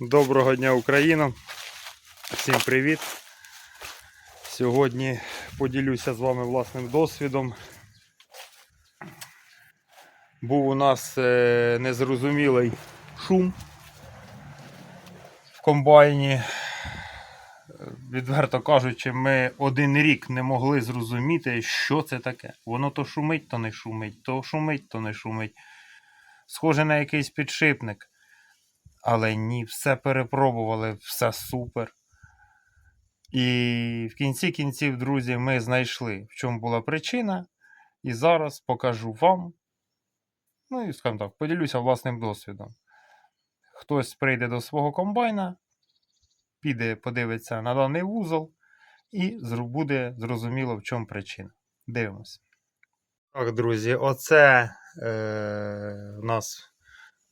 Доброго дня, Україна! Всім привіт! Сьогодні поділюся з вами власним досвідом. Був у нас е, незрозумілий шум в комбайні. Відверто кажучи, ми один рік не могли зрозуміти, що це таке. Воно то шумить, то не шумить, то шумить, то не шумить. Схоже на якийсь підшипник. Але ні, все перепробували, все супер. І в кінці кінців, друзі, ми знайшли, в чому була причина. І зараз покажу вам. Ну і, скажімо так, поділюся власним досвідом. Хтось прийде до свого комбайна, піде, подивиться на даний вузол, і буде зрозуміло, в чому причина. Дивимось. Так, друзі, оце е, у нас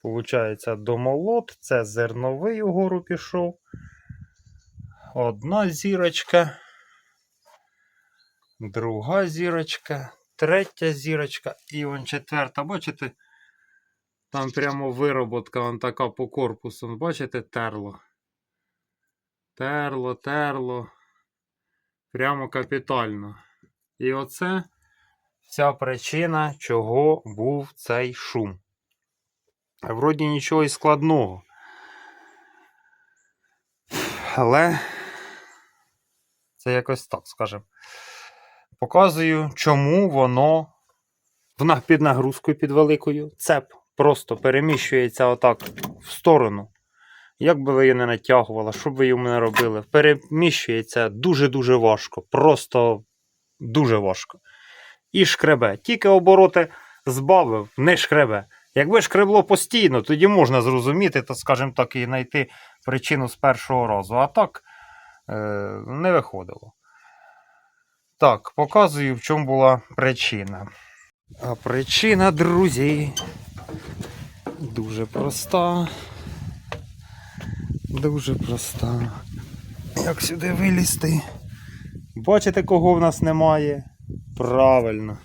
Получається домолот, це зерновий угору пішов. Одна зірочка, друга зірочка, третя зірочка і вон четверта. Бачите? Там прямо вироботка вон така по корпусу. Бачите, терло. Терло, терло. Прямо капітально. І оце вся причина, чого був цей шум. Вроді нічого і складного. Але це якось так, скажемо. Показую, чому воно під нагрузкою під великою. Цеп просто переміщується отак в сторону. Як би ви її не натягували, що б ви йому не робили, переміщується дуже-дуже важко. Просто дуже важко. І шкребе. Тільки обороти збавив, не шкребе. Якби шкребло постійно, тоді можна зрозуміти, то, скажімо так, і знайти причину з першого разу. А так е, не виходило. Так, показую, в чому була причина. А причина, друзі, дуже проста. Дуже проста. Як сюди вилізти? Бачите, кого в нас немає? Правильно.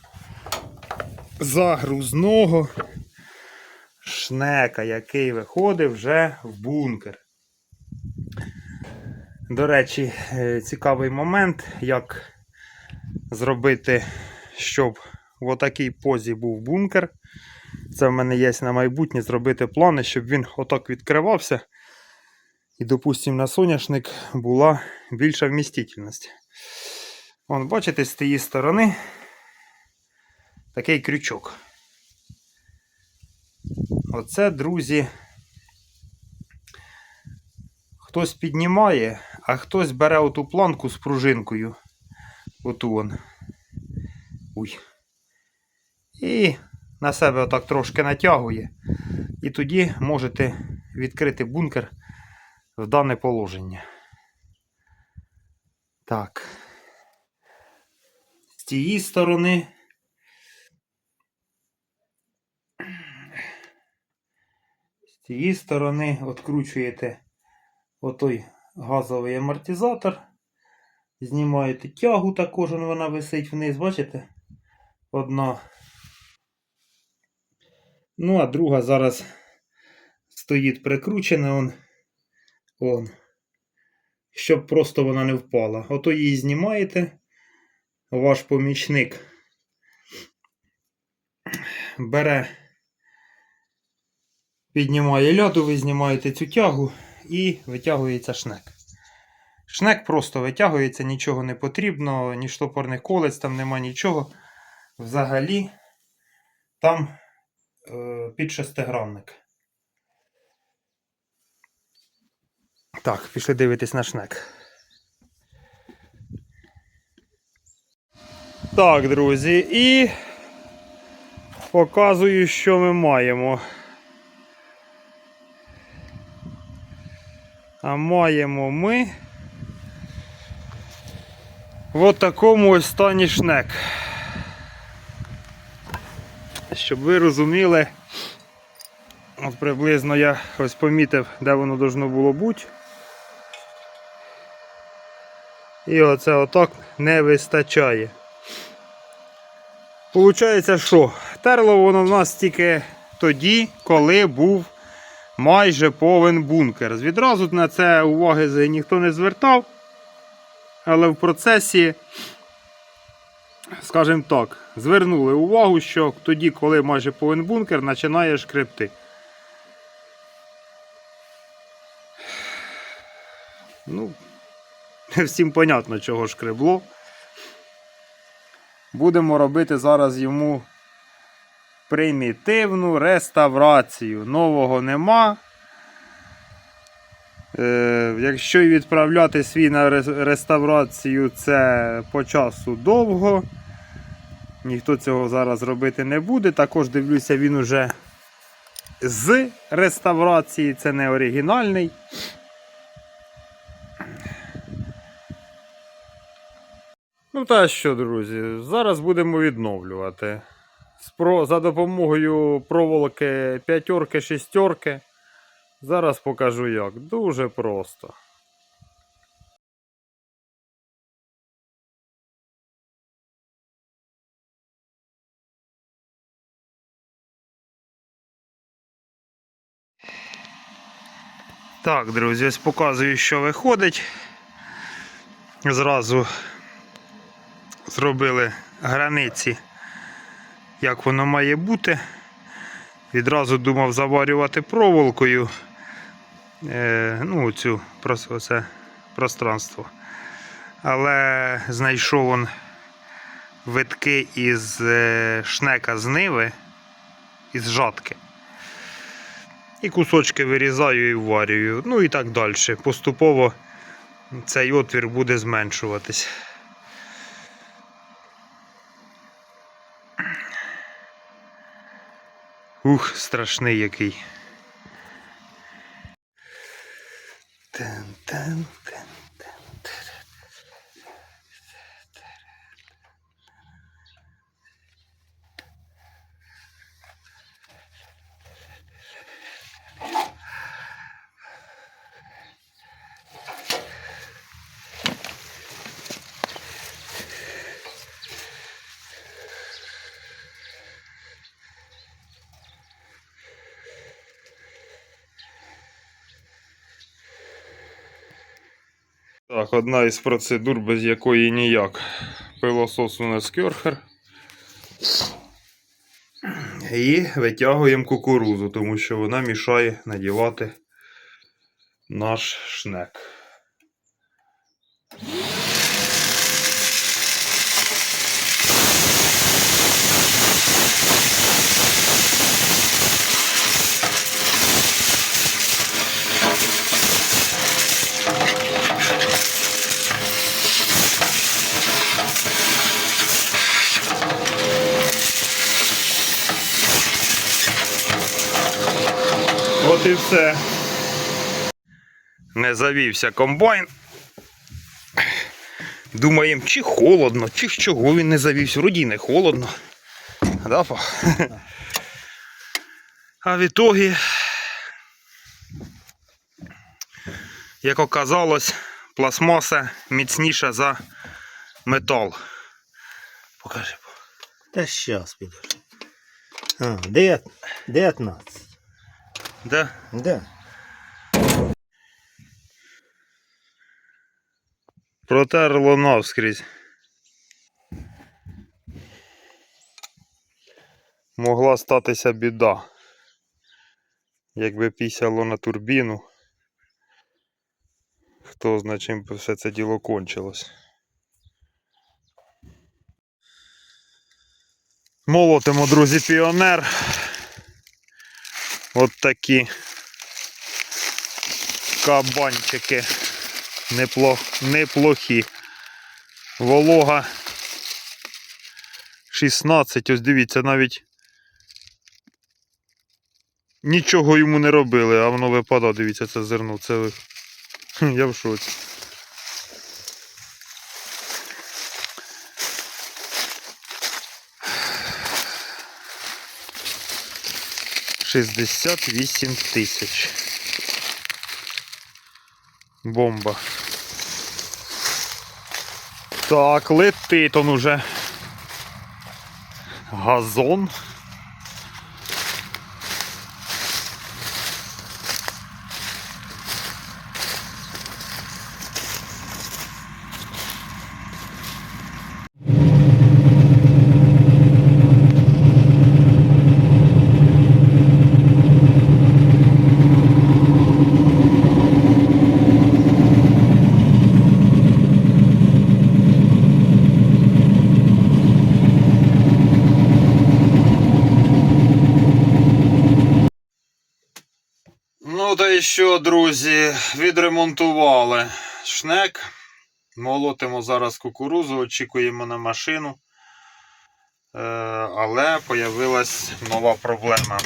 Загрузного шнека, який виходив вже в бункер. До речі, е, цікавий момент, як зробити, щоб в отакій позі був бункер. Це в мене є на майбутнє зробити плани, щоб він отак відкривався. І, допустимо, на соняшник була більша вмістительність. Вон, бачите, з тієї сторони такий крючок. Оце, друзі, хтось піднімає, а хтось бере оту планку з пружинкою. Оту вон. Уй. І на себе отак трошки натягує. І тоді можете відкрити бункер в дане положення. Так. З тієї сторони. З цієї сторони відкручуєте отой газовий амортизатор. Знімаєте тягу також, вона висить вниз, бачите? Одна. Ну, а друга зараз стоїть прикручена он. он. Щоб просто вона не впала. Ото її знімаєте. Ваш помічник бере піднімає льоду, ви знімаєте цю тягу і витягується шнек. Шнек просто витягується, нічого не потрібно, ні штопорних колець, там нема нічого. Взагалі там е, під шестигранник. Так, пішли дивитись на шнек. Так, друзі, і показую, що ми маємо. А маємо ми в такому ось стані шнек. Щоб ви розуміли, от приблизно я ось помітив, де воно должно було бути. І оце отак не вистачає. Получається, що терло воно в нас тільки тоді, коли був майже повен бункер. Відразу на це уваги ніхто не звертав. Але в процесі, скажімо так, звернули увагу, що тоді, коли майже повен бункер, починає шкребти. Ну, всім понятно, чого шкребло. Будемо робити зараз йому примітивну реставрацію. Нового нема. Е, якщо і відправляти свій на реставрацію, це по часу довго. Ніхто цього зараз робити не буде. Також дивлюся, він уже з реставрації, це не оригінальний. Ну та що, друзі, зараз будемо відновлювати. Спро... За допомогою проволоки п'ятерки, шістерки. Зараз покажу як. Дуже просто. Так, друзі, ось показую, що виходить. Зразу зробили границі, як воно має бути. Відразу думав заварювати проволокою е, ну, цю оце пространство. Але знайшов он витки із е, шнека з ниви, із жатки. І кусочки вирізаю і варюю. Ну і так далі. Поступово цей отвір буде зменшуватись. Ух, страшний який. Тен-тен-тен. Так, одна із процедур, без якої ніяк. Пилосос у нас кьорхер. І витягуємо кукурузу, тому що вона мішає надівати наш шнек. От і все. Не завівся комбайн. Думаємо, чи холодно, чи чого він не завівся. Вроді не холодно. Да, па? А в ітогі, як оказалось, пластмаса міцніша за метал. Покажи. Та щас підожди. А, дев'ят- 19. Да? Да. Протерло навскрізь. Могла статися біда. Якби пісяло на турбіну. Хто зна чим би все це діло кончилось. Молотимо, друзі, піонер. От такі кабанчики. Неплох, неплохі. Волога 16. Ось дивіться, навіть нічого йому не робили, а воно випадає, дивіться, це зерно. Це я в шоці. Шістдесят вісім тисяч. Бомба. Так, летить он уже. Газон. І що, друзі, відремонтували шнек. Молотимо зараз кукурузу, очікуємо на машину. Е, але появилась нова проблема.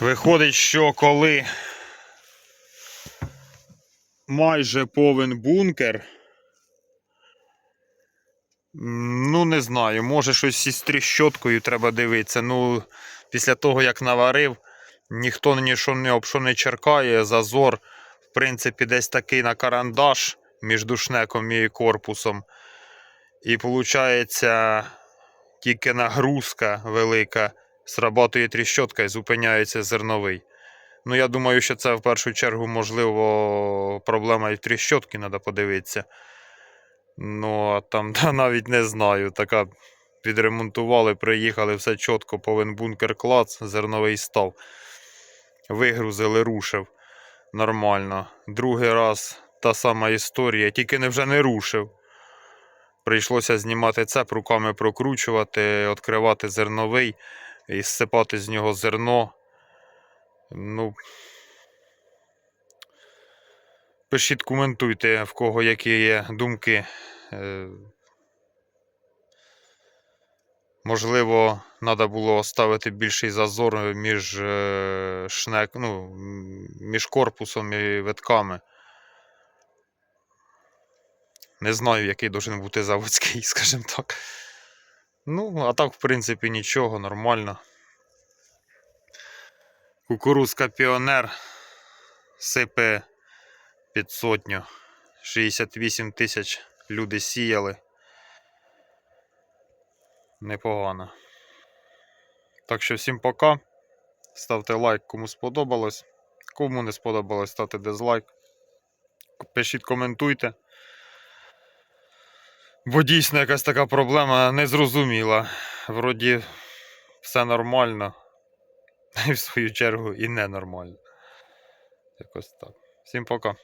Виходить, що коли майже повен бункер. Ну, не знаю, може щось із тріщоткою треба дивитися. Ну, після того, як наварив, ніхто нічого не що не черкає. Зазор, в принципі, десь такий на карандаш між душнеком і корпусом. І виходить, тільки нагрузка велика срабатує тріщотка і зупиняється зерновий. Ну, я думаю, що це в першу чергу, можливо, проблема і в тріщотки, треба подивитися. Ну, а там та, навіть не знаю. Така відремонтували, приїхали, все чітко, повен бункер клац, зерновий став. Вигрузили, рушив. Нормально. Другий раз та сама історія, тільки не вже не рушив. Прийшлося знімати цеп, руками прокручувати, відкривати зерновий і зсипати з нього зерно. Ну. Пишіть, коментуйте, в кого які є думки. Можливо, треба було оставити більший зазор між е, шнек, ну, між корпусом і витками. Не знаю, який должен бути заводський, скажімо так. Ну, а так, в принципі, нічого, нормально. Кукурузка Піонер сипе під сотню. 68 тисяч люди сіяли. Непогано. Так що всім пока. Ставте лайк, кому сподобалось. Кому не сподобалось, ставте дизлайк. Пишіть, коментуйте. Бо дійсно якась така проблема незрозуміла. Вроді все нормально. І в свою чергу і ненормально. Якось так. Всім пока.